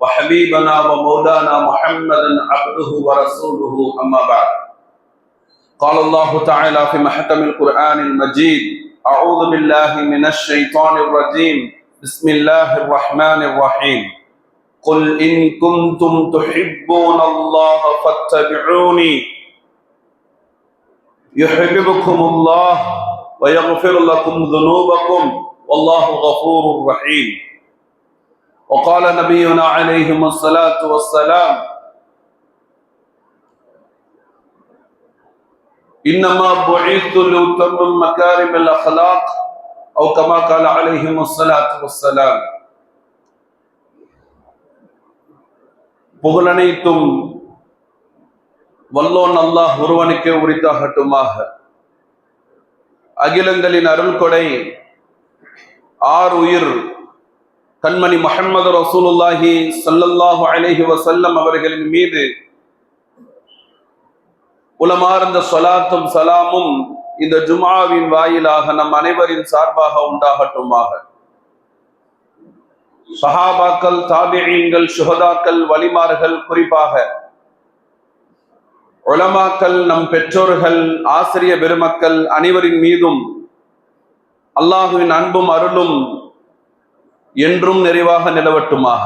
وحبيبنا ومولانا محمدا عبده ورسوله أما بعد. قال الله تعالى في محكم القرآن المجيد أعوذ بالله من الشيطان الرجيم. بسم الله الرحمن الرحيم. قل إن كنتم تحبون الله فاتبعوني. يحببكم الله ويغفر لكم ذنوبكم. والله غفور رحيم. وقال نبينا عليه الصلاة والسلام إنما بعثت لأتمم مكارم الأخلاق أو كما قال عليهم الصلاة والسلام புகழனைத்தும் வல்லோன் அல்லாஹ் ஒருவனுக்கே உரித்தாகட்டுமாக அகிலங்களின் அருள் கொடை ஆர் உயிர் கண்மணி முஹம்மது ரசூலுல்லாஹி சல்லல்லாஹு அலைஹி வசல்லம் அவர்களின் மீது உலமார்ந்த சொலாத்தும் சலாமும் இந்த ஜுமாவின் வாயிலாக நம் அனைவரின் சார்பாக உண்டாகட்டுமாக. சஹாபாக்கள் தாபியீன்கள் சுகதாக்கள் வலிமார்கள் குறிப்பாக உலமாக்கள் நம் பெற்றோர்கள் ஆசிரிய பெருமக்கள் அனைவரின் மீதும் அல்லாஹுவின் அன்பும் அருளும் என்றும் நிறைவாக நிலவட்டுமாக.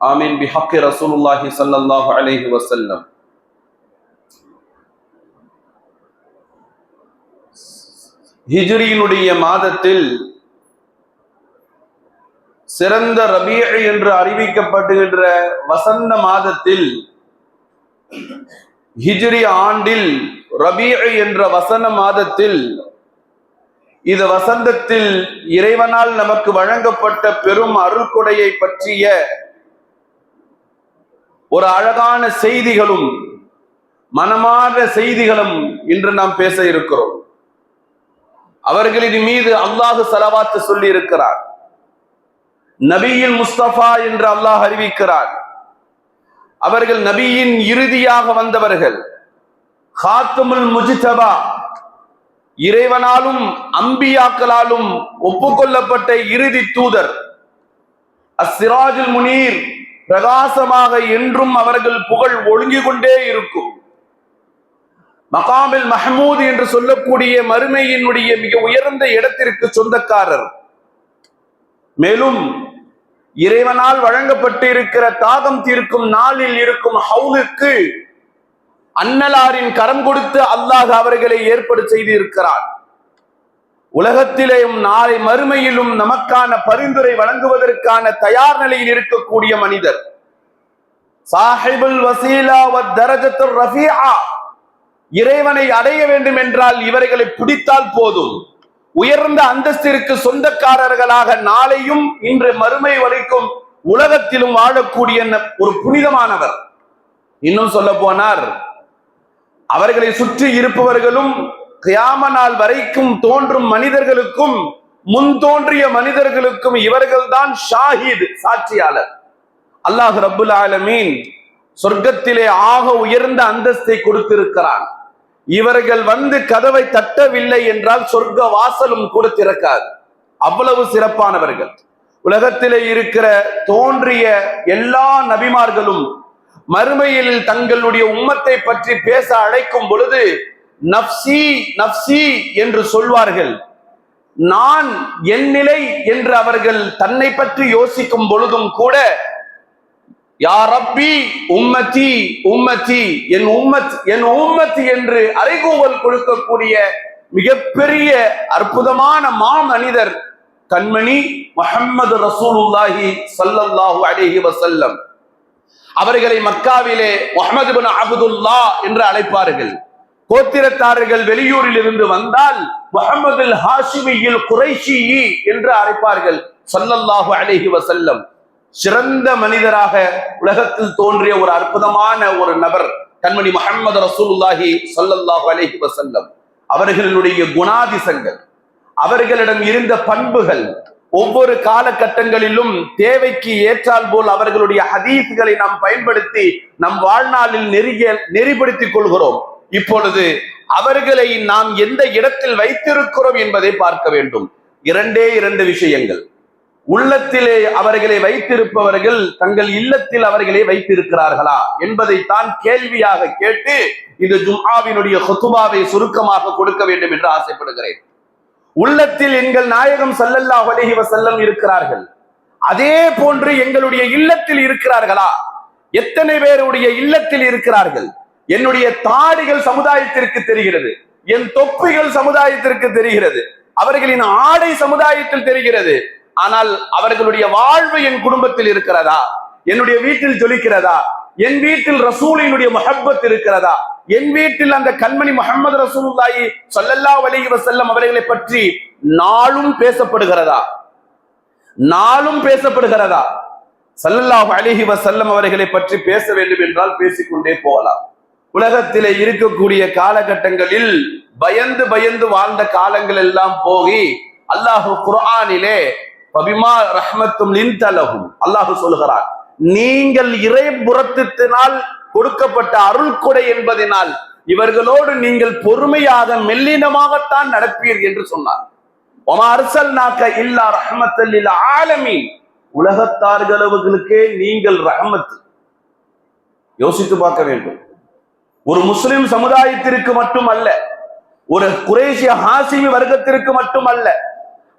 ஆமீன். பிஹக்கி ரசூலுல்லாஹி சல்லல்லாஹு அலைஹி வஸல்லம். ஹிஜ்ரியினுடைய மாதத்தில் சிறந்த ரபிய என்று அறிவிக்கப்படுகின்ற வசந்த மாதத்தில் ஹிஜ்ரி ஆண்டில் ரபிய என்ற வசன மாதத்தில் இது வசந்தத்தில் இறைவனால் நமக்கு வழங்கப்பட்ட பெரும் அருள்கொடையை பற்றிய ஒரு அழகான செய்திகளும் மனமார்ந்த செய்திகளும் இன்று நாம் பேச இருக்கிறோம். அவர்களின் மீது அல்லாஹு செலவாத்து சொல்லி இருக்கிறார் நபியில் முஸ்தபா என்று அல்லாஹ் அறிவிக்கிறார். அவர்கள் நபியின் இறுதியாக வந்தவர்கள். ஹாத்துமுல் முஜிதபா இறைவனாலும் அம்பியாக்களாலும் ஒப்புக்கொள்ளப்பட்ட இறுதி தூதர். அசிராஜுல் முனீர் பிரகாசமாக என்றும் அவர்கள் புகழ் ஒழுங்கிக் கொண்டே இருக்கும். மகாமில் மஹமூது என்று சொல்லக்கூடிய மறுமையினுடைய மிக உயர்ந்த இடத்திற்கு சொந்தக்காரர். மேலும் இறைவனால் வழங்கப்பட்டு இருக்கிற தாகம் தீர்க்கும் நாளில் இருக்கும் ஹவுலுக்கு அன்னலாரின் கரம் கொடுத்து அல்லாஹ் அவர்களை ஏற்பாடு செய்து இருக்கிறார் உலகத்திலேயும் நாளை மறுமையிலும் நமக்கான பரிந்துரை வழங்குவதற்கான தயார் நிலையில் இருக்கக்கூடிய மனிதர். சாஹிபுல் வசீலா தரஜத்துர் ரஃபியா இறைவனை அடைய வேண்டும் என்றால் இவர்களை பிடித்தால் போதும். உயர்ந்த அந்தஸ்திற்கு சொந்தக்காரர்களாக நாளையும் இன்று மறுமை வரைக்கும் உலகத்திலும் வாழக்கூடிய ஒரு புனிதமானவர். இன்னும் சொல்ல போனார் அவர்களை சுற்றி இருப்பவர்களும் கியாம நாள் வரைக்கும் தோன்றும் மனிதர்களுக்கும் முன் தோன்றிய மனிதர்களுக்கும் இவர்கள்தான் ஷாஹித் சாட்சியாளர். அல்லாஹ் ரபுல் ஆலமீன் சொர்க்கத்திலே ஆக உயர்ந்த அந்தஸ்தை கொடுத்திருக்கிறான். இவர்கள் வந்து கதவை தட்டவில்லை என்றால் சொர்க்க வாசலும் கூட திறக்காது. அவ்வளவு சிறப்பானவர்கள். உலகத்திலே இருக்கிற தோன்றிய எல்லா நபிமார்களும் மறுமையில் தங்களுடைய உம்மத்தை பற்றி பேச அழைக்கும் பொழுது நப்சி நப்சி என்று சொல்வார்கள். நான் என் நிலை என்று அவர்கள் தன்னை பற்றி யோசிக்கும் பொழுதும் கூட யார் அப்பி உம்மத்தி உம்மத்தி என் உம்மத் என் உம்மத்தி என்று அறைகூவல் கொடுக்கக்கூடிய மிகப்பெரிய அற்புதமான மாமனிதர் கண்மணி முஹம்மது ரசூலுல்லாஹி ஸல்லல்லாஹு அலிஹி வசல்லம் அவர்களை மக்காவிலே முகமது பின் அபுதுல்லா என்று அழைப்பார்கள். கோத்திரத்தார்கள் வெளியூரில் இருந்து வந்தால் முகமது ஹாஷிமியில் குறைஷி என்று அழைப்பார்கள். சல்லல்லாஹு அலைஹி வசல்லம் சிறந்த மனிதராக உலகத்தில் தோன்றிய ஒரு அற்புதமான ஒரு நபர் கண்மணி முகமது ரசூலுல்லாஹி சல்லல்லாஹு அலைஹி வசல்லம் அவர்களுடைய குணாதிசங்கள் அவர்களிடம் இருந்த பண்புகள் ஒவ்வொரு காலகட்டங்களிலும் தேவைக்கு ஏற்றால் போல் அவர்களுடைய ஹதீஸ்களை நாம் பயன்படுத்தி நம் வாழ்நாளில் நெறிய நெறிப்படுத்திக் கொள்கிறோம். இப்பொழுது அவர்களை நாம் எந்த இடத்தில் வைத்திருக்கிறோம் என்பதை பார்க்க வேண்டும். இரண்டே இரண்டு விஷயங்கள். உள்ளத்திலே அவர்களை வைத்திருப்பவர்கள் தங்கள் இல்லத்தில் அவர்களை வைத்திருக்கிறார்களா என்பதைத்தான் கேள்வியாக கேட்டு இந்த ஜும்ஆவினுடைய ஹுத்துபாவை சுருக்கமாக கொடுக்க வேண்டும் என்று ஆசைப்படுகிறேன். உள்ளத்தில் எங்கள் நாயகம் சல்லல்லா அலைஹி வசல்லம் இருக்கிறார்கள். அதே போன்று எங்களுடைய இல்லத்தில் இருக்கிறார்களா? எத்தனை பேருடைய இல்லத்தில் இருக்கிறார்கள்? என்னுடைய தாடிகள் சமுதாயத்திற்கு தெரிகிறது. என் தொப்பிகள் சமுதாயத்திற்கு தெரிகிறது. அவர்களின் ஆடை சமுதாயத்தில் தெரிகிறது. ஆனால் அவர்களுடைய வாழ்வு என் குடும்பத்தில் இருக்கிறதா? என்னுடைய வீட்டில் ஜொலிக்கிறதா? என் வீட்டில் ரசூலினுடைய மஹப்பத் இருக்கிறதா? என் வீட்டில் அந்த கண்மணி முகமது ரசூலுல்லாஹி ஸல்லல்லாஹு அலைஹி வஸல்லம் அவர்களை பற்றி நாளும் பேசப்படுகிறதா? நாளும் பேசப்படுகிறதா? சல்லல்லாஹு அலைஹி வஸல்லம் அவர்களை பற்றி பேச வேண்டும் என்றால் பேசிக்கொண்டே போகலாம். உலகத்திலே இருக்கக்கூடிய காலகட்டங்களில் பயந்து பயந்து வாழ்ந்த காலங்கள் எல்லாம் போகி அல்லாஹு குர்ஆனிலே பபிமா ரஹ்மத்தும் லின்தலஹும் அல்லாஹு சொல்கிறான். நீங்கள் இறை புறத்தினால் கொடுக்கப்பட்ட அருள் கொடை என்பதனால் இவர்களோடு நீங்கள் பொறுமையாக மெல்லினமாகத்தான் நடப்பீர் என்று சொன்னார். ஒமா அர்சல்நாக்க இல்லா ரஹ்மத்தல் ஆலமி உலகத்தார்களுக்கே நீங்கள் ரஹமத். யோசித்து பார்க்க வேண்டும். ஒரு முஸ்லிம் சமுதாயத்திற்கு மட்டுமல்ல ஒரு குரேஷிய ஹாசிமி வர்க்கத்திற்கு மட்டுமல்ல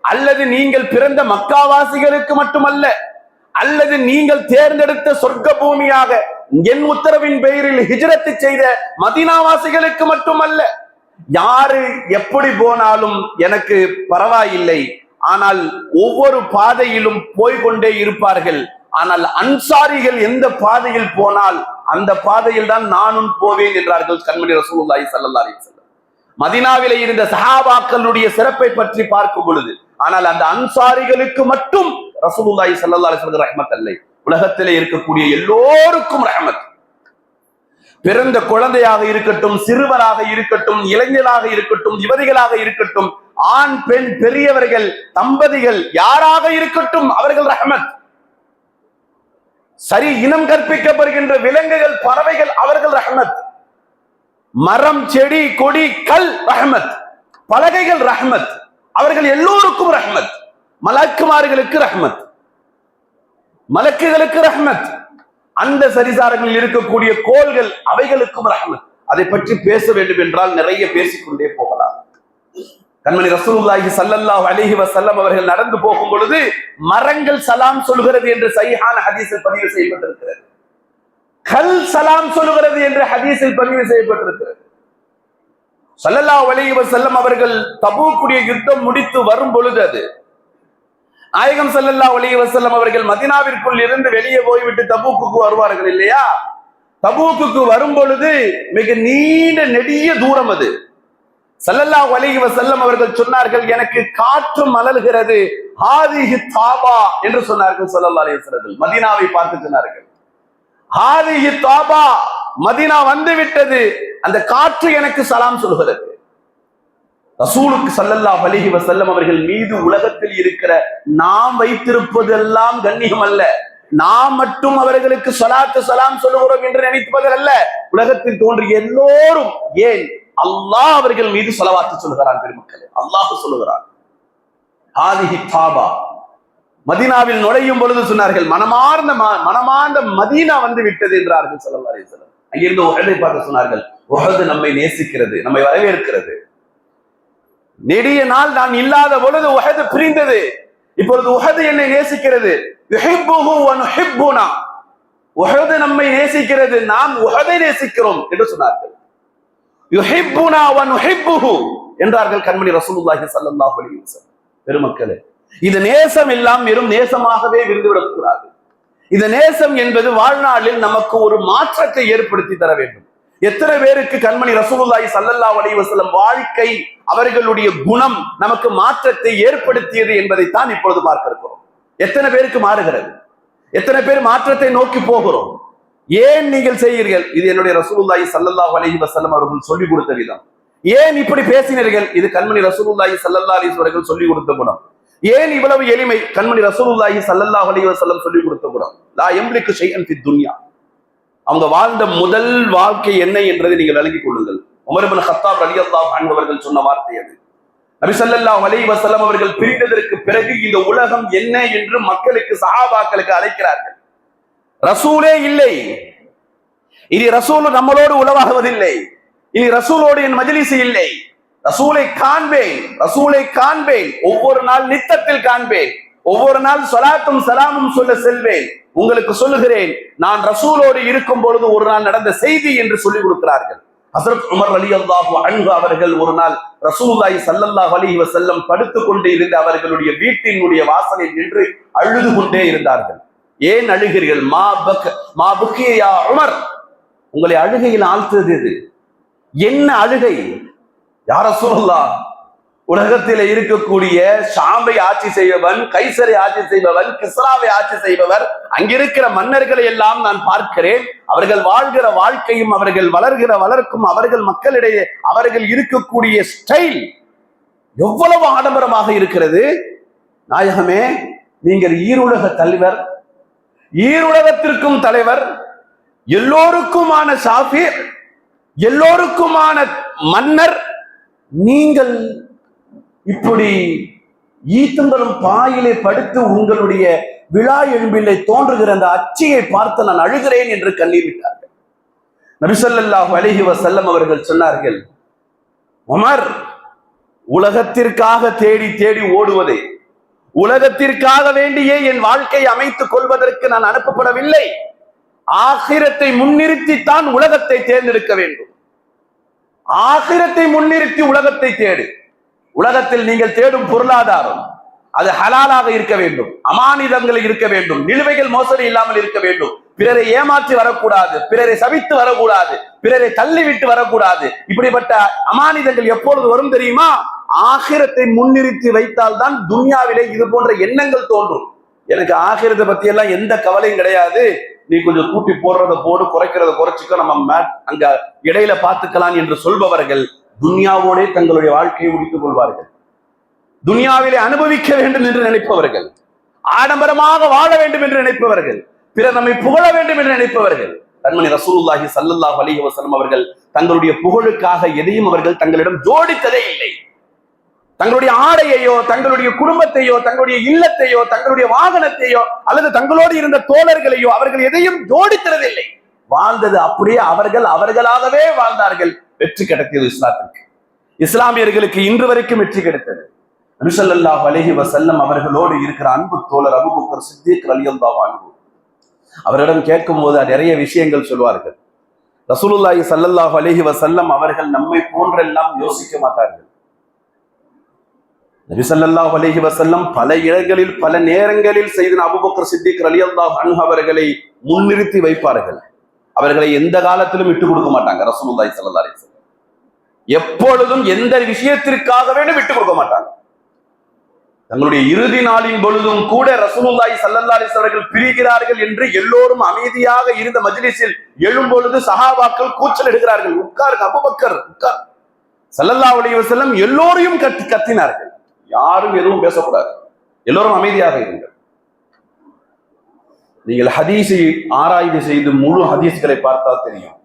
அல்லது நீங்கள் பிறந்த மக்காவாசிகளுக்கு மட்டுமல்ல அல்லது நீங்கள் தேர்ந்தெடுத்த சொர்க்க பூமியாக என் உத்தரவின் பெயரில் ஹிஜரத்து செய்த மதினாவாசிகளுக்கு மட்டுமல்ல யாரு எப்படி போனாலும் எனக்கு பரவாயில்லை. ஆனால் ஒவ்வொரு பாதையிலும் போய்கொண்டே இருப்பார்கள். ஆனால் அன்சாரிகள் எந்த பாதையில் போனால் அந்த பாதையில் தான் நானும் போவேன் என்றார்கள் கண்மணி ரசூலுல்லாஹி ஸல்லல்லாஹு அலைஹி வஸல்லம். மதினாவிலே இருந்த சஹாபாக்களுடைய சிறப்பை பற்றி பார்க்கும் பொழுது ஆனால் அந்த அன்சாரிகளுக்கு மட்டும் ரசூலுல்லாஹி ஸல்லல்லாஹு அலைஹி வஸல்லம் அல்லை. உலகத்திலே இருக்கக்கூடிய எல்லோருக்கும் ரஹமத். பிறந்த குழந்தையாக இருக்கட்டும் சிறுவராக இருக்கட்டும் இளைஞராக இருக்கட்டும் யுவதிகளாக இருக்கட்டும் ஆண் பெண் பெரியவர்கள் தம்பதிகள் யாராக இருக்கட்டும் அவர்கள் ரஹமத். சரி இனம் கற்பிக்கப்படுகின்ற விலங்குகள் பறவைகள் அவர்கள் ரஹமத். மரம் செடி கொடி கல் ரஹமத். பலகைகள் ரஹமத். அவர்கள் எல்லோருக்கும் ரஹமத். மலக்குமார்களுக்கு ரஹ்மத். மலக்குகளுக்கு ரஹ்மத். அந்த சரிசாரங்களில் இருக்கக்கூடிய கோள்கள் அவைகளுக்கும் ரஹ்மத். அதை பற்றி பேச வேண்டும் என்றால் நிறைய பேசிக்கொண்டே போகலாம். கண்மணி ரசூலுல்லாஹி சல்லல்லாஹு அலைஹி வஸல்லம் அவர்கள் நடந்து போகும் பொழுது மரங்கள் சலாம் சொல்கிறது என்று சஹீஹான ஹதீஸில் பதிவு செய்யப்பட்டிருக்கிறது. கல் சலாம் சொல்கிறது என்று ஹதீஸில் பதிவு செய்யப்பட்டிருக்கிறது. சல்லல்லாஹு அலைஹி வஸல்லம் அவர்கள் தபூக்குடைய யுத்தம் முடித்து வரும் பொழுது அது நாயகம் செல்லல்லா அலைஹி வசல்லம் அவர்கள் மதினாவிற்குள் இருந்து வெளியே போய்விட்டு தபூக்குக்கு வருவார்கள் இல்லையா? தபூக்குக்கு வரும் பொழுது மிக நீண்ட நெடிய தூரம் அது. செல்லல்லா அலைஹி வஸல்லம் அவர்கள் சொன்னார்கள் எனக்கு காற்று மலர்கிறது. ஹாதிஹி தாபா என்று சொன்னார்கள் செல்லல்லா அலைஹி மதினாவை மதீனாவை பார்த்து சொன்னார்கள். ஹாதிஹி தாபா மதீனா வந்து விட்டது. அந்த காற்று எனக்கு சலாம் சொல்கிறது. ரசூலுக்கு சல்லல்லா அலைஹி வசல்லம் அவர்கள் மீது உலகத்தில் இருக்கிற நாம் வைத்திருப்பதெல்லாம் கண்ணியம் அல்ல. நாம் மட்டும் அவர்களுக்கு சலாத்து சலாம் சொல்லுகிறோம் என்று நினைப்பது அல்ல. உலகத்தில் தோன்றிய எல்லோரும் ஏன் அல்லாஹ் அவர்கள் மீது சொலவாத்து சொல்லுகிறான் பெருமக்களே? அல்லாஹ் சொல்லுகிறான். ஆதிஹி தாபா. மதீனாவில் நுழையும் பொழுது சொன்னார்கள் மனமார்ந்த மனமார்ந்த மதீனா வந்து விட்டது என்றார்கள் ஸல்லல்லாஹு அலைஹி அங்கிருந்து உகதை பார்த்து சொன்னார்கள் உகது நம்மை நேசிக்கிறது நம்மை வரவேற்கிறது. நெடிய நாள் நான் இல்லாத பொழுது உஹது பிரிந்தது. இப்பொழுது உஹது என்னை நேசிக்கிறது. உஹது நம்மை நேசிக்கிறது. நாம் உஹதை நேசிக்கிறோம் என்று சொன்னார்கள். யுஹிப்புனா வ நுஹிப்புஹு என்றார்கள் கண்மணி ரசூலுல்லாஹி ஸல்லல்லாஹு அலைஹி வஸல்லம். பெருமக்களே இது நேசம் எல்லாம் வெறும் நேசமாகவே விருந்துவிடக் கூடாது இந்த நேசம் என்பது வாழ்நாளில் நமக்கு ஒரு மாற்றத்தை ஏற்படுத்தி தர வேண்டும். எத்தனை பேருக்கு கண்மணி ரசூலுல்லாஹி சல்லல்லா அலைஹி வாழ்க்கை அவர்களுடைய குணம் நமக்கு மாற்றத்தை ஏற்படுத்தியது என்பதைத்தான் இப்பொழுது பார்க்க இருக்கிறோம். எத்தனை பேருக்கு மாறுகிறது? எத்தனை பேர் மாற்றத்தை நோக்கி போகிறோம்? ஏன் நீங்கள் செய்கிறீர்கள்? இது என்னுடைய ரசூலுல்லாஹி ஸல்லல்லாஹு அலைஹி வஸல்லம் அவர்கள் சொல்லிக் கொடுத்த விதம். ஏன் இப்படி பேசினீர்கள்? இது கண்மணி ரசூலுல்லாஹி சல்லல்லா அலைஹி அவர்கள் சொல்லிக் கொடுத்த குணம். ஏன் இவ்வளவு எளிமை கண்மணி ரசூலுல்லாஹி சல்லல்லாஹ் அலி வசல்லம் சொல்லிக் கொடுத்த குணம்? லா எம்லிக்கு செய்யன் துன்யா. அவங்க வாழ்ந்த முதல் வாழ்க்கை என்ன என்றதை நீங்கள் விளங்கிக் கொள்ளுங்கள். உமர் ஹத்தாப் அலி அல்லாஹ் அவர்கள் சொன்ன வார்த்தை அது. நபிசல்லா அலை வசலம் அவர்கள் பிரிந்ததற்கு பிறகு இந்த உலகம் என்ன என்று மக்களுக்கு சஹாபாக்களுக்கு அழைக்கிறார்கள். ரசூலே இல்லை. இனி ரசூல் நம்மளோடு உலவாகுவதில்லை இனி ரசூலோடு என் மஜிலிசு இல்லை. ரசூலை காண்பேன். ரசூலை காண்பேன். ஒவ்வொரு நாள் நித்தத்தில் காண்பேன். ஒவ்வொரு நாள் சொலாத்தும் சலாமும் சொல்ல செல்வேன். உங்களுக்கு சொல்லுகிறேன் நான் ரசூலோடு இருக்கும் பொழுது ஒரு நாள் நடந்த செய்தி என்று சொல்லிக் கொடுக்கிறார்கள். ஹசரத் உமர் அலி அல்லாஹு அன்பு அவர்கள் ஒரு நாள் ரசூலுல்லாஹி சல்லல்லாஹ் அலி வசல்லம் படுத்துக் கொண்டு இருந்த அவர்களுடைய வீட்டினுடைய வாசலில் நின்று அழுது கொண்டே இருந்தார்கள். ஏன் அழுகிறீர்கள்? மா பக் மா புக்கியா உமர். உங்களை அழுகையில் ஆழ்த்தது இது என்ன அழுகை? யார சொல்லலாம் உலகத்தில் இருக்கக்கூடிய ஷாம்பை ஆட்சி செய்பவன் கைசரை ஆட்சி செய்பவன் கிஸ்ராவை ஆட்சி செய்பவர் அங்கிருக்கிற மன்னர்களை எல்லாம் நான் பார்க்கிறேன். அவர்கள் வாழ்கிற வாழ்க்கையும் அவர்கள் வளர்கிற வளர்க்கும் அவர்கள் மக்களிடையே அவர்கள் இருக்கக்கூடிய ஸ்டைல் எவ்வளவு ஆடம்பரமாக இருக்கிறது? நாயகமே நீங்கள் ஈருலக தலைவர் ஈருலகத்திற்கும் தலைவர் எல்லோருக்குமான சாஃபீர் எல்லோருக்குமான மன்னர் நீங்கள் இப்படி ஈத்தம்பரம் பாயிலே படுத்து உங்களுடைய விழா எழும்பிலே தோன்றுகிற அந்த அச்சையை பார்த்து நான் அழுகிறேன் என்று கண்ணீர் விட்டார்கள். நபிசல்லாஹு அலைஹி வசல்லம் அவர்கள் சொன்னார்கள் உமர் உலகத்திற்காக தேடி தேடி ஓடுவதே உலகத்திற்காக வேண்டியே என் வாழ்க்கையை அமைத்துக் கொள்வதற்கு நான் அனுப்பப்படவில்லை. ஆகிரத்தை முன்னிறுத்தித்தான் உலகத்தை தேர்ந்தெடுக்க வேண்டும். ஆகிரத்தை முன்னிறுத்தி உலகத்தை தேடு. உலகத்தில் நீங்கள் தேடும் பொருளாதாரம். அது ஹலாலாக இருக்க வேண்டும். அமானிதங்கள் இருக்க வேண்டும். நிலுவைகள் மோசடி இல்லாமல் இருக்க வேண்டும். பிறரை ஏமாற்றி வரக்கூடாது. பிறரை சபித்து வரக்கூடாது. பிறரை தள்ளிவிட்டு வரக்கூடாது. இப்படிப்பட்ட அமானிதங்கள் எப்பொழுது வரும் தெரியுமா? ஆகிரத்தை முன்னிறுத்தி வைத்தால் தான் துன்யாவிலே இது போன்ற எண்ணங்கள் தோன்றும். எனக்கு ஆகிரத்தை பத்தி எல்லாம் எந்த கவலையும் கிடையாது. நீ கொஞ்சம் கூட்டி போடுறத போடு குறைக்கிறத குறைச்சிக்க. நம்ம மேட் அங்க இடையில பாத்துக்கலாம் என்று சொல்பவர்கள் துன்யாவோடே தங்களுடைய வாழ்க்கையை முடித்துக் கொள்வார்கள். துன்யாவிலே அனுபவிக்க வேண்டும் என்று நினைப்பவர்கள் ஆடம்பரமாக வாழ வேண்டும் என்று நினைப்பவர்கள் பிறர் நம்மை புகழ வேண்டும் என்று நினைப்பவர்கள். கண்மணி ரசூலுல்லாஹி ஸல்லல்லாஹு அலிஹி வசலம் அவர்கள் தங்களுடைய புகழுக்காக எதையும் அவர்கள் தங்களிடம் ஜோடித்ததே இல்லை. தங்களுடைய ஆடையையோ தங்களுடைய குடும்பத்தையோ தங்களுடைய இல்லத்தையோ தங்களுடைய வாகனத்தையோ அல்லது தங்களோடு இருந்த தோழர்களையோ அவர்கள் எதையும் ஜோடித்ததில்லை வாழ்ந்தது அப்படியே அவர்கள் அவர்களாகவே வாழ்ந்தார்கள். வெற்றி கிடைத்தது இஸ்லாத்திற்கு. இஸ்லாமியர்களுக்கு இன்று வரைக்கும் வெற்றி கிடைத்தது. நபிசல்லாஹ் அலைஹி வசல்லம் அவர்களோடு இருக்கிற அன்பு தோழர் அபுபக்கர் சித்திக் ரலியல்லாஹு அன்ஹு. அவரிடம் கேட்கும் போது நிறைய விஷயங்கள் சொல்வார்கள். ரசூலுல்லாஹி சல்லல்லாஹ் அலைஹி வசல்லம் அவர்கள் நம்மை போன்றெல்லாம் யோசிக்க மாட்டார்கள். நபி சல்லாஹ் அலைஹி வசல்லம் பல இடங்களில் பல நேரங்களில் செய்த அபுபக்கர் சித்திக் ரலியல்லாஹு அன்ஹு அவர்களை முன்னிறுத்தி வைப்பார்கள். அவர்களை எந்த காலத்திலும் விட்டு கொடுக்க மாட்டாங்க ரசூலுல்லாஹி சல்லா அலைஹி எப்பொழுதும் எந்த விஷயத்திற்காக வேண்டும் விட்டு கொடுக்க மாட்டாங்க. தங்களுடைய இறுதி நாளின் பொழுதும் கூட ரசூலுல்லாய் ஸல்லல்லாஹு அவர்கள் பிரிகிறார்கள் என்று எல்லோரும் அமைதியாக இருந்த மஜ்லிஸில் எழும்பொழுது சஹாபாக்கள் கூச்சல் எடுக்கிறார்கள். உட்காருங்க அபுபக்கர் உட்கார். சல்லல்லா அலைஹி எல்லோரையும் கத்தி கத்தினார்கள். யாரும் எதுவும் பேசக்கூடாது. எல்லோரும் அமைதியாக இருங்கள். நீங்கள் ஹதீஸை ஆராய்வு செய்து முழு ஹதீஸ்களை பார்த்தால் தெரியும்.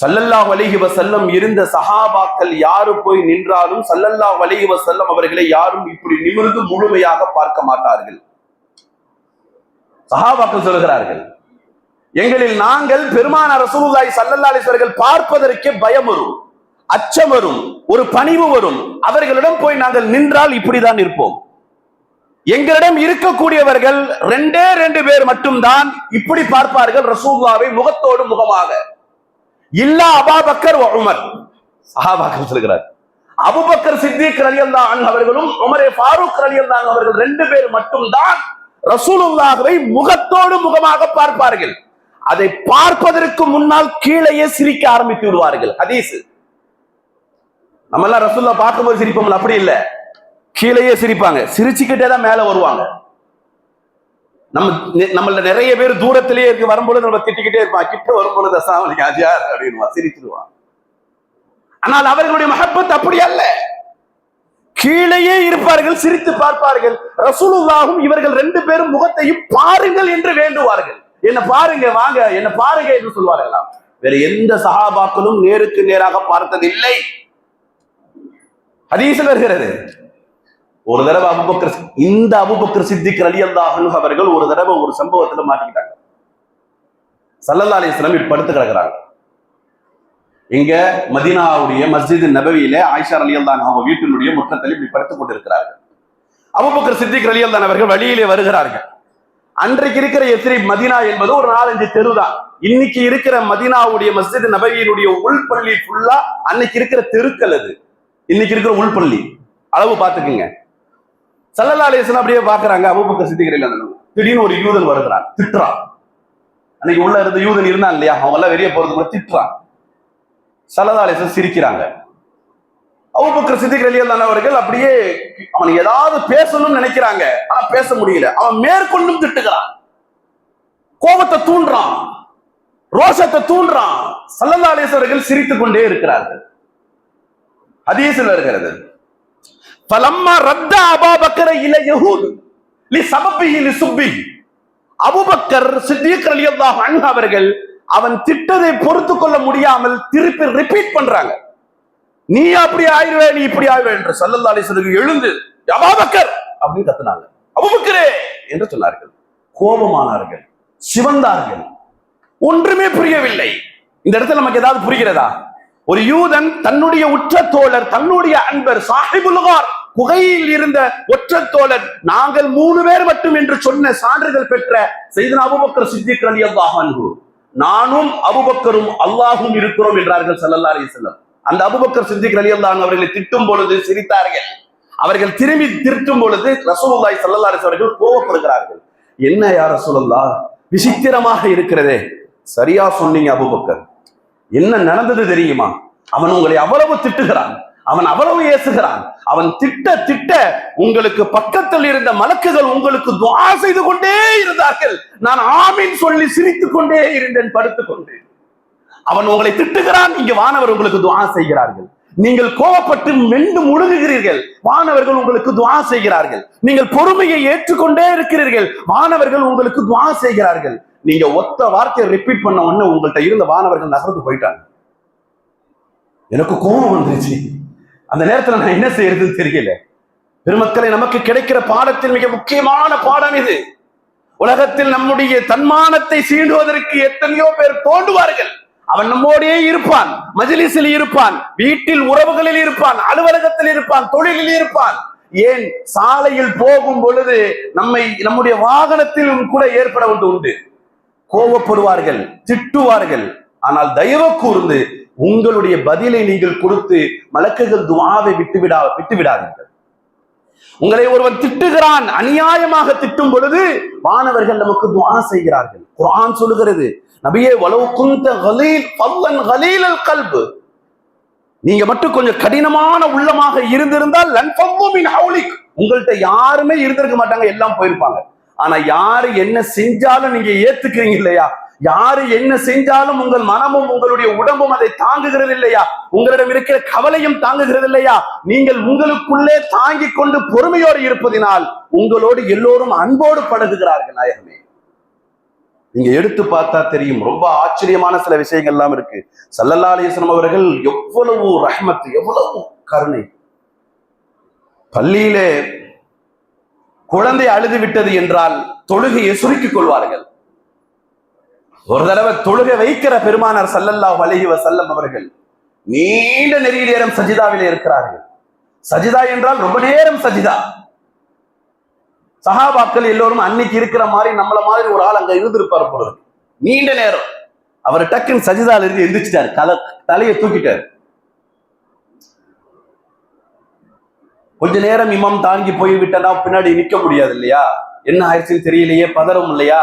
சல்லல்லா அலைஹி செல்லம் இருந்த சஹாபாக்கள் யாரு போய் நின்றாலும் சல்லல்லா அலைஹி செல்லம் அவர்களை யாரும் இப்படி நிமிர்ந்து முழுமையாக பார்க்க மாட்டார்கள். சஹாபாக்கள் சொல்கிறார்கள் எங்களில் நாங்கள் பெருமான ரசூலுல்லாய் சல்லல்லா அலைஹி பார்ப்பதற்கே பயம் வரும் அச்சம் வரும் ஒரு பணிவு வரும். அவர்களிடம் போய் நாங்கள் நின்றால் இப்படிதான் இருப்போம். எங்களிடம் இருக்கக்கூடியவர்கள் ரெண்டே ரெண்டு பேர் மட்டும்தான் இப்படி பார்ப்பார்கள் ரசூல்லாவை முகத்தோடு முகமாக. இல்லா அபாபக்கர் உமர். சஹாபாக்கள் சொல்கிறார் அபுபக்கர் சித்திக் ரலி அன்ஹு அவர்களும் உமரே ஃபாரூக் ரலி அன்ஹு அவர்கள் ரெண்டு பேர் மட்டும்தான் ரசூலுல்லாஹ்வை முகத்தோடு முகமாக பார்ப்பார்கள். அதை பார்ப்பதற்கு முன்னால் கீழேயே சிரிக்க ஆரம்பித்து விடுவார்கள். ஹதீஸ். நம்ம எல்லாம் ரசூல்லா பார்க்கும்போது சிரிப்போம்ல? அப்படி இல்ல. கீழேயே சிரிப்பாங்க. சிரிச்சுக்கிட்டே தான் மேல வருவாங்க. நம்ம நம்மள நிறைய பேர் தூரத்திலேயே இருக்கு. வரும்பொழுது நம்ம திட்டிக்கிட்டே இருப்பான். கிட்ட வரும்பொழுது அஸ்ஸலாமு அஜியார் அப்படின்வா சிரிச்சிருவான் ஆனால் அவர்களுடைய மகப்பத் அப்படி அல்ல. கீழேயே இருப்பார்கள் சிரித்து பார்ப்பார்கள். ரசூலுல்லாஹும் இவர்கள் ரெண்டு பேரும் முகத்தையும் பாருங்கள் என்று வேண்டுவார்கள். என்ன பாருங்க வாங்க என்ன பாருங்க என்று சொல்வார்களாம். வேற எந்த சகாபாக்களும் நேருக்கு நேராக பார்த்ததில்லை. ஹதீஸில் வருகிறது. ஒரு தடவை அபுபக்கர் இந்த அபுபக்கர் சித்திக் அலி அல்லாஹ் அவர்கள் ஒரு தடவை ஒரு சம்பவத்துல மாட்டிக்கிட்டாங்க. சல்லல்லா அலிஸ்லாம் இப்ப படுத்து கிடக்குறாங்க. இங்க மதீனாவுடைய மஸ்ஜித் நபவியில ஆயிஷா அலி அல்லான் அவங்க வீட்டினுடைய முற்றத்தில் இப்படி படுத்துக் கொண்டிருக்கிறார்கள். அபுபக்கர் சித்திக் அலி அல்லான் அவர்கள் வழியிலே வருகிறார்கள். அன்றைக்கு இருக்கிற எத்திரி மதீனா என்பது ஒரு நாலஞ்சு தெரு தான். இன்னைக்கு இருக்கிற மதீனாவுடைய மஸ்ஜித் நபவியினுடைய உள்பள்ளி ஃபுல்லா அன்னைக்கு இருக்கிற தெருக்கள் அது. இன்னைக்கு இருக்கிற உள்பள்ளி. அளவு பார்த்துக்குங்க. சல்லல்லா அலிஸ்லாம் அப்படியே பாக்குறாங்க அபுபக்கர் சித்திக் திடீர்னு ஒரு யூதன் வருகிறான். திட்டுறான். அன்னைக்கு உள்ள இருந்த யூதன் இருந்தான் இல்லையா? அவங்க எல்லாம் வெளியே போறதுக்குள்ள திட்டுறான். சல்லதாலேசன் சிரிக்கிறாங்க. அபூபக்கர் சித்திக் ரலியல்லாஹு அவர்கள் அப்படியே அவன் ஏதாவது பேசணும்னு நினைக்கிறாங்க. ஆனா பேச முடியல. அவன் மேற்கொண்டும் திட்டுகிறான். கோபத்தை தூண்டுறான். ரோஷத்தை தூண்டுறான். சல்லல்லாஹு அவர்கள் சிரித்துக் கொண்டே இருக்கிறார்கள். ஹதீஸில் இருக்கிறது ஃபலம்மா ரத்த அபாபக்கர இல யஹூத் லி சபபிஹி லி சுப்பிஹி அபூபக்கர் சித்தீக் ரலியல்லாஹு அன்ஹு அவர்கள் அவன் திட்டதை பொறுத்து கொள்ள முடியாமல் திருப்பி ரிப்பீட் பண்றாங்க. நீ அப்படி ஆயிடுவே நீ இப்படி ஆயிடுவே என்று சல்லல்லா அலிஸ்வருக்கு எழுந்து அபாபக்கர் அப்படின்னு கத்துனாங்க. அபுபக்கரே என்று சொன்னார்கள். கோபமானார்கள் சிவந்தார்கள். ஒன்றுமே புரியவில்லை. இந்த இடத்துல நமக்கு ஏதாவது புரிகிறதா? ஒரு யூதன் தன்னுடைய உற்ற தோழர் தன்னுடைய அன்பர் சாஹிபுல்கார் குகையில் இருந்த ஒற்ற தோழர் நாங்கள் மூணு பேர் மட்டும் என்று சொன்ன சான்றிதழ் பெற்ற செய்தன அபுபக்கர் சித்திக் அலி அல்லாஹு நானும் அபுபக்கரும் அல்லாஹும் இருக்கிறோம் என்றார்கள் சல்லல்லா அலி செல்லம் அந்த அபுபக்கர் சித்திக் அலி அல்லாஹ் அவர்களை திட்டும் பொழுது சிரித்தார்கள். அவர்கள் திரும்பி திருட்டும் பொழுது ரசூலுல்லாஹி சல்லல்லா அலைஹி அவர்கள் கோவப்படுகிறார்கள் என்ன யார் ரசூலுல்லாஹ்? விசித்திரமாக இருக்கிறதே. சரியா சொன்னீங்க அபுபக்கர். என்ன நடந்தது தெரியுமா? அவன் உங்களை அவ்வளவு திட்டுகிறான். அவன் அவ்வளவு ஏசுகிறான். அவன் திட்ட திட்ட உங்களுக்கு பக்கத்தில் இருந்த மலக்குகள் உங்களுக்கு துவா செய்து கொண்டே இருந்தார்கள். நான் ஆமீன் சொல்லி சிரித்துக் கொண்டே இருந்தேன் படுத்துக்கொண்டு அவன் உங்களை திட்டுகிறான் இங்கு வானவர் உங்களுக்கு துவா செய்கிறார்கள். நீங்கள் கோபப்பட்டு மென்று முழுகுகிறீர்கள் வானவர்கள் உங்களுக்கு துவா செய்கிறார்கள். நீங்கள் பொறுமையை ஏற்றுக்கொண்டே இருக்கிறீர்கள் வானவர்கள் உங்களுக்கு துவா செய்கிறார்கள். நீங்க ஒத்த வார்த்தையை ரிப்பீட் பண்ண உடனே உங்கள்கிட்ட இருந்த வானவர்கள் நகர்ந்து போயிட்டாங்க. எனக்கு கோபம் வந்துருச்சு. அந்த நேரத்துல நான் என்ன செய்யறதுன்னு தெரியல. பெருமக்களை நமக்கு கிடைக்கிற பாடத்தில் மிக முக்கியமான பாடம் இது. உலகத்தில் நம்முடைய தன்மானத்தை சீண்டுவதற்கு எத்தனையோ பேர் தோண்டுவார்கள் அவன் நம்மோடே இருப்பான் மஜிலிசில் இருப்பான் வீட்டில் உறவுகளில் இருப்பான் அலுவலகத்தில் இருப்பான் தொழிலில் இருப்பான். ஏன்? சாலையில் போகும் பொழுது நம்மை நம்முடைய வாகனத்திலும் கூட ஏற்பட ஒன்று உண்டு. கோபப்படுவார்கள் திட்டுவார்கள். ஆனால் தயவு கூர்ந்து உங்களுடைய பதிலை நீங்கள் கொடுத்து மலக்குகள் துவாவை விட்டுவிடா விட்டுவிடாதீர்கள். உங்களை ஒருவன் திட்டுகிறான் அநியாயமாக திட்டும் பொழுது வானவர்கள் நமக்கு துவா செய்கிறார்கள். குரான் சொல்லுகிறது நபியே வலவு குந்த கலீல் பல்லன் கலீலல் கல்பு. நீங்க மட்டும் கொஞ்சம் கடினமான உள்ளமாக இருந்திருந்தால் லன்பம்மின் ஹவுலிக். உங்கள்கிட்ட யாருமே இருந்திருக்க மாட்டாங்க எல்லாம் போயிருப்பாங்க. ஆனா யாரு என்ன செஞ்சாலும் நீங்க ஏத்துக்கிறீங்க இல்லையா? யாரு என்ன செஞ்சாலும் உங்கள் மனமும் உங்களுடைய உடம்பும் அதை தாங்குகிறது இல்லையா உங்களிடம் இருக்கிற கவலையும் தாங்குகிறது இல்லையா நீங்கள் உங்களுக்குள்ளே தாங்கிக் கொண்டு பொறுமையோடு இருப்பதினால் உங்களோடு எல்லோரும் அன்போடு பழகுகிறார்கள் நாயகமே. நீங்க எடுத்து பார்த்தா தெரியும். ரொம்ப ஆச்சரியமான சில விஷயங்கள் எல்லாம் இருக்கு. சல்லல்லா அலிஸ்லாம் அவர்கள் எவ்வளவு ரஹ்மத் எவ்வளவு கருணை. பள்ளியிலே குழந்தை அழுது விட்டது என்றால் தொழுகையை சுருக்கிக் கொள்வார்கள். ஒரு தடவை தொழுக வைக்கிற பெருமானார் சல்லல்லா அலைஹி வஸல்லம் அவர்கள் நீண்ட நெறிய நேரம் சஜிதாவில் இருக்கிறார்கள். சஜிதா என்றால் ரொம்ப நேரம் சஜிதா. சஹாபாக்கள் எல்லோரும் அன்னைக்கு இருக்கிற மாதிரி நம்மள மாதிரி ஒரு ஆள் அங்க இருந்திருப்பார் போல நீண்ட நேரம். அவர் டக்குன்னு சஜிதால இருந்து எந்திரிச்சிட்டார். தலை தலையை தூக்கிட்டாரு. கொஞ்ச நேரம் இமாம் தாங்கி போய் விட்டனா பின்னாடி நிக்க முடியாது இல்லையா? என்ன ஆயிடுச்சுன்னு தெரியலையே பதறும் இல்லையா?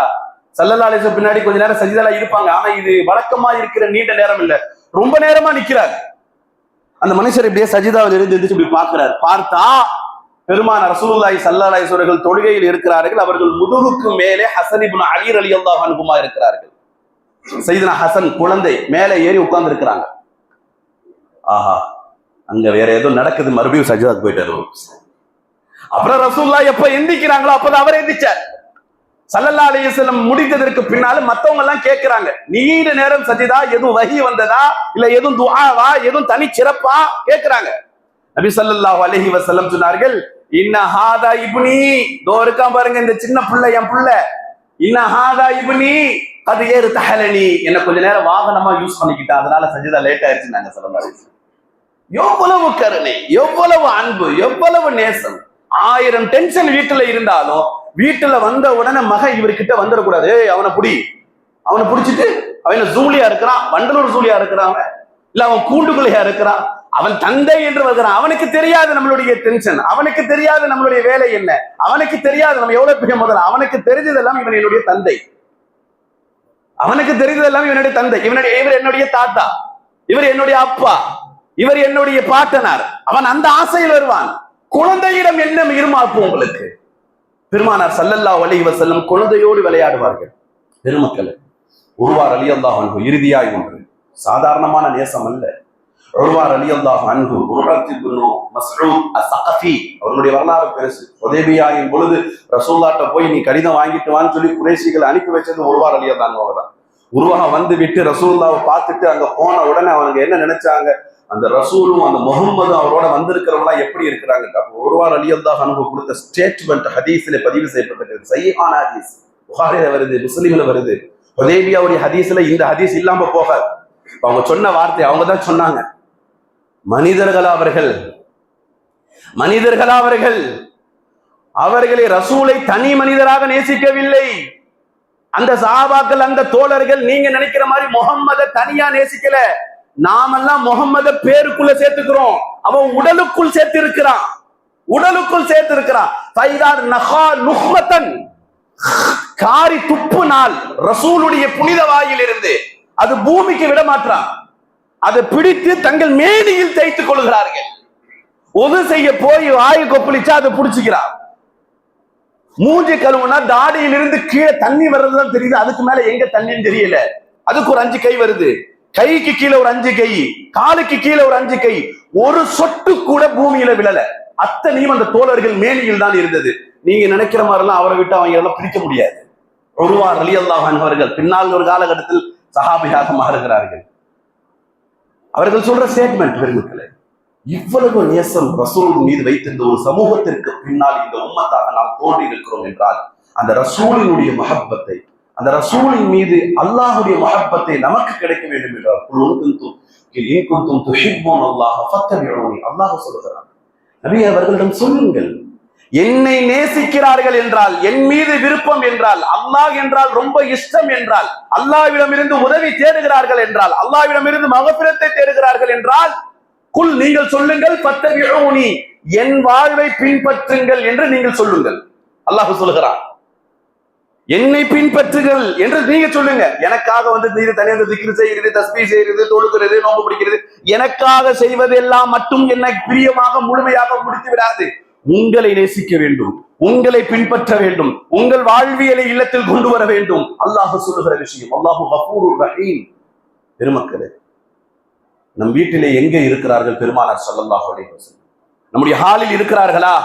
சல்லல்லாலேச பின்னாடி கொஞ்ச நேரம் சஜிதாலா இருப்பாங்க. ஆனா இது வழக்கமா இருக்கிற நீண்ட நேரம் இல்ல. ரொம்ப நேரமா நிக்கிறார். அந்த மனுஷர் இப்படியே சஜிதாவில் இருந்து எந்திரிச்சு இப்படி பார்க்கிறார். பார்த்தா பெருமான ரசூலுல்லாஹி சல்லாலாய் அவர்கள் தொழுகையில் இருக்கிறார்கள். அவர்கள் முதுகுக்கு மேலே ஹசன் அலீர் அலி அல்லாஹ் அனுப்புமா இருக்கிறார்கள். சையதுனா ஹசன் குழந்தை மேலே ஏறி உட்கார்ந்து இருக்கிறாங்க. ஆஹா அங்க வேற ஏதோ நடக்குது. மறுபடியும் சஜிதாக்கு போயிட்டாரு. அப்புறம் ரசூல்லா எப்ப எந்திக்கிறாங்களோ அப்பதான் அவர் எந்திச்சார். சல்லல்லா அலைஹிஸ்ஸலாம் முடித்ததற்கு பின்னால மத்தவங்க எல்லாம் கேட்கிறாங்க. நீண்ட நேரம் சஜிதா எதுவும் வகி வந்ததா? இல்ல எதுவும் துஆவா? எதுவும் தனி சிறப்பா? கேட்கிறாங்க. நபி சல்லல்லாஹ் அலஹி வசல்லம் சொன்னார்கள் இன்ன ஹாதா இப்னி. தோ இருக்கான் பாருங்க இந்த சின்ன புள்ள என் புள்ள. இன்ன ஹாதா இப்னி அது ஏறு தஹலனி என்ன கொஞ்ச நேரம் வாகனமா யூஸ் பண்ணிக்கிட்டா அதனால சஜிதா லேட் ஆயிடுச்சு நாங்க ஸல்லல்லாஹு அலைஹி எவ்வளவு கருணை எவ்வளவு அன்பு எவ்வளவு நேசம். ஆயிரம் டென்ஷன் வீட்டுல இருந்தாலும் வீட்டுல வந்த உடனே மக இவர்கிட்ட வந்துடக்கூடாது. ஏய், அவனை புடி. அவனை புடிச்சிட்டு அவன் ஜூலியா இருக்கிறான்? வண்டலூர் ஜூலியா இருக்கிறான் அவன். இல்ல அவன் கூண்டுக்குள்ளையா இருக்கிறான்? அவன் தந்தை என்று வருகிறான். அவனுக்கு தெரியாது நம்மளுடைய டென்ஷன் அவனுக்கு தெரியாது நம்மளுடைய வேலை என்ன? அவனுக்கு தெரியாது நம்ம எவ்வளவு பெரிய முதல். அவனுக்கு தெரிஞ்சதெல்லாம் இவன் என்னுடைய தந்தை. அவனுக்கு தெரிஞ்சதெல்லாம் இவனுடைய தந்தை. இவனுடைய இவர் என்னுடைய தாத்தா. இவர் என்னுடைய அப்பா. இவர் என்னுடைய பாட்டனார். அவன் அந்த ஆசையில் வருவான். குழந்தையிடம் என்ன இருமாப்பு உங்களுக்கு? பெருமானார் சல்லல்லா வலிவ செல்லும் குழந்தையோடு விளையாடுவார்கள். பெருமக்கள் ஒருவார் அலி அல்லாஹ் அன்பு இறுதியாய் ஒன்று. சாதாரணமான நேசம் அல்ல. ஒருவார் அலி அல்லாஹ் அன்பு உர்ரத்திபுனு அவருடைய வரலாறு பெருசு. உதவியாயின் பொழுது ரசூல்லாட்ட போய் நீ கடிதம் வாங்கிட்டு வான்னு சொல்லி குறைசிகளை அனுப்பி வச்சது ஒருவார் அலி அல்லாஹ் அவர் தான் உருவாக வந்து விட்டு ரசூல்லாவை பார்த்துட்டு அங்க போன உடனே அவனுக்கு என்ன நினைச்சாங்க? அந்த ரசூலும் அந்த முகம்மதும் அவரோட வந்திருக்கிறவங்களாம் எப்படி இருக்கிறாங்க ஒரு ஒருவார் அலி அல்லாஹ் கொடுத்த ஸ்டேட்மெண்ட் ஹதீஸ்ல பதிவு செய்யப்பட்டிருக்கிறது. சையான ஹதீஸ். புகாரில வருது முஸ்லீம்ல வருது. உதேபியாவுடைய ஹதீஸ்ல இந்த ஹதீஸ் இல்லாம போகாது. அவங்க சொன்ன வார்த்தை அவங்க தான் சொன்னாங்க. மனிதர்கள் அவர்கள் மனிதர்கள் அவர்கள் அவர்களை ரசூலை தனி மனிதராக நேசிக்கவில்லை. அந்த சாபாக்கள் அந்த தோழர்கள் நீங்க நினைக்கிற மாதிரி முகம்மத தனியா நேசிக்கல. நாமெல்லாம் முகம்மத பேருக்குள்ள சேர்த்துக்கிறோம். அவன் உடலுக்குள் சேர்த்து இருக்கிறான் உடலுக்குள் சேர்த்து இருக்கிறான் ஃபைதார் நஹா நுஹ்மத்தன். காரி துப்பு நாள். ரசூலுடைய புனித வாயில் இருந்து அது பூமிக்கு விட மாற்றான் அதை பிடித்து தங்கள் மேனியில் தைத்துக் கொள்கிறார்கள். ஒது செய்ய போய் வாயு கொப்பளிச்சா அதை புடிச்சுக்கிறான். மூஞ்சி கழுவுனா தாடியிலிருந்து கீழே தண்ணி வர்றதுதான் தெரியுது. அதுக்கு மேல எங்க தண்ணின்னு தெரியல. அதுக்கு ஒரு அஞ்சு கை வருது. கைக்கு கீழே ஒரு அஞ்சு கை காலுக்கு கீழே ஒரு அஞ்சு கை ஒரு சொட்டு கூட பூமியில விழல. அத்தனையும் அந்த தோழர்கள் மேனியில் தான் இருந்தது. நீங்க நினைக்கிற மாதிரிலாம் அவரை விட்டு அவங்க எல்லாம் பிரிக்க முடியாது. ஒருவார் அலி அல்லாஹ் அவர்கள் பின்னால் ஒரு காலகட்டத்தில் சகாபியாக மாறுகிறார்கள். அவர்கள் சொல்ற ஸ்டேட்மெண்ட் பெருமக்களே இவ்வளவு நேசம் ரசூல் மீது வைத்திருந்த ஒரு சமூகத்திற்கு பின்னால் இந்த உம்மத்தாக நாம் தோன்றி இருக்கிறோம் என்றால் அந்த ரசூலினுடைய மகப்பத்தை அந்த ரசூலின் மீது அல்லாஹுடைய மகப்பத்தை நமக்கு கிடைக்க வேண்டும் என்றார் குழு குந்தும் இன் குந்தும் துஹிப்பூன் அல்லாஹ் ஃபத்தபிஊனி அல்லாஹ் நபி அவர்களிடம் சொல்லுங்கள். என்னை நேசிக்கிறார்கள் என்றால் என் மீது விருப்பம் என்றால் அல்லாஹ் என்றால் ரொம்ப இஷ்டம் என்றால் அல்லாவிடம் இருந்து உதவி தேடுகிறார்கள் என்றால் அல்லாவிடம் இருந்து மகப்பிரத்தை தேடுகிறார்கள் என்றால் குல் நீங்கள் சொல்லுங்கள் பத்தபிஊனி என் வாழ்வை பின்பற்றுங்கள் என்று நீங்கள் சொல்லுங்கள். அல்லாஹ் சொல்லுகிறான். என்னை பின்பற்றுங்கள் என்று நீங்க சொல்லுங்க. எனக்காக வந்து நீங்க தனியாக திக்ரு செய்கிறது தஸ்பி செய்கிறது தொழுகிறது நோம்பு பிடிக்கிறது எனக்காக செய்வதெல்லாம் மட்டும் என்னை பிரியமாக முழுமையாக முடித்து விடாது. உங்களை நேசிக்க வேண்டும் உங்களை பின்பற்ற வேண்டும் உங்கள் வாழ்வியலை இல்லத்தில் கொண்டு வர வேண்டும். அல்லாஹ் சொல்லுகிற விஷயம் அல்லாஹு கஃபூருர் பெருமக்களே நம் வீட்டிலே எங்கே இருக்கிறார்கள் பெருமானார் சல்லாஹ் நம்முடைய ஹாலில் இருக்கிறார்களா?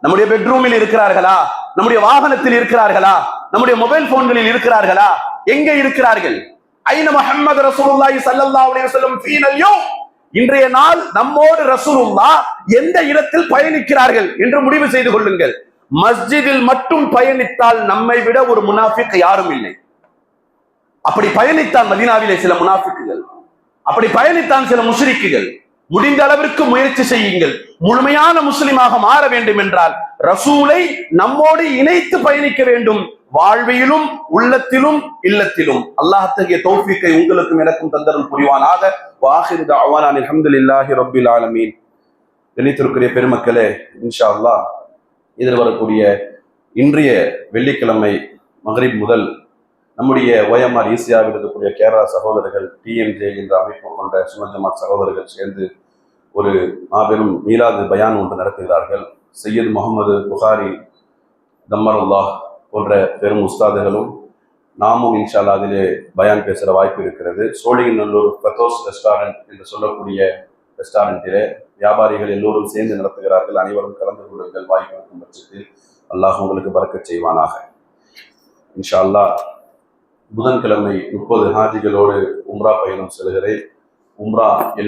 நம்முடைய பெட்ரூமில் இருக்கிறார்களா? நம்முடைய வாகனத்தில் இருக்கிறார்களா? நம்முடைய மொபைல் போன்களில் இருக்கிறார்களா? எங்கே இருக்கிறார்கள்? ஐன முஹம்மது ரசூலுல்லாஹி ஸல்லல்லாஹு அலைஹி வஸல்லம் ஃபீனல் இன்றைய நாள் நம்மோடு ரசூலுல்லா எந்த இடத்தில் பயணிக்கிறார்கள் என்று முடிவு செய்து கொள்ளுங்கள். மஸ்ஜிதில் மட்டும் பயணித்தால் நம்மை விட ஒரு முனாஃபிக் யாரும் இல்லை. அப்படி பயணித்தான் மதீனாவிலே சில முனாஃபிக்குகள். அப்படி பயணித்தான் சில முஷ்ரிக்குகள். முடிந்த அளவிற்கு முயற்சி செய்யுங்கள். முழுமையான முஸ்லிமாக மாற வேண்டும் என்றால் ரசூலை நம்மோடு இணைத்து பயணிக்க வேண்டும். வாழ்வியிலும் உள்ளத்திலும் இல்லத்திலும். அல்லாஹ் தகிய உங்களுக்கும் எனக்கும் தந்தரும் புரிவானாக. வாஹிரு தஅவானா இல்லாஹி ரபில் ஆலமீன். வெளித்திருக்கிற பெருமக்களே இன்ஷா அல்லாஹ் இதில் வரக்கூடிய இன்றைய வெள்ளிக்கிழமை மகரிப் முதல் நம்முடைய ஓஎம்ஆர் ஈசியாவில் இருக்கக்கூடிய கேரளா சகோதரர்கள் டிஎம்ஜே என்ற அமைப்பு கொண்ட சுமன் சகோதரர்கள் சேர்ந்து ஒரு மாபெரும் மீலாது பயான் ஒன்று நடத்துகிறார்கள். சையத் முகமது புகாரி தம்மருல்லாஹ் போன்ற பெரும் உஸ்தாதுகளும் நாமும் இன்ஷால்லா அதிலே பயான் பேசுகிற வாய்ப்பு இருக்கிறது. சோழிங்கநல்லூர் பத்தோஸ் ரெஸ்டாரண்ட் என்று சொல்லக்கூடிய ரெஸ்டாரண்ட்டிலே வியாபாரிகள் எல்லோரும் சேர்ந்து நடத்துகிறார்கள். அனைவரும் கலந்து கொள்ளுங்கள். வாய்ப்பு இருக்கும் பட்சத்தில் அல்லாஹ் உங்களுக்கு பறக்கச் செய்வானாக. இன்ஷா அல்லாஹ் புதன்கிழமை முப்பது ஹாஜிகளோடு உம்ரா பயணம் செல்கிறேன். உம்ரா எல்லா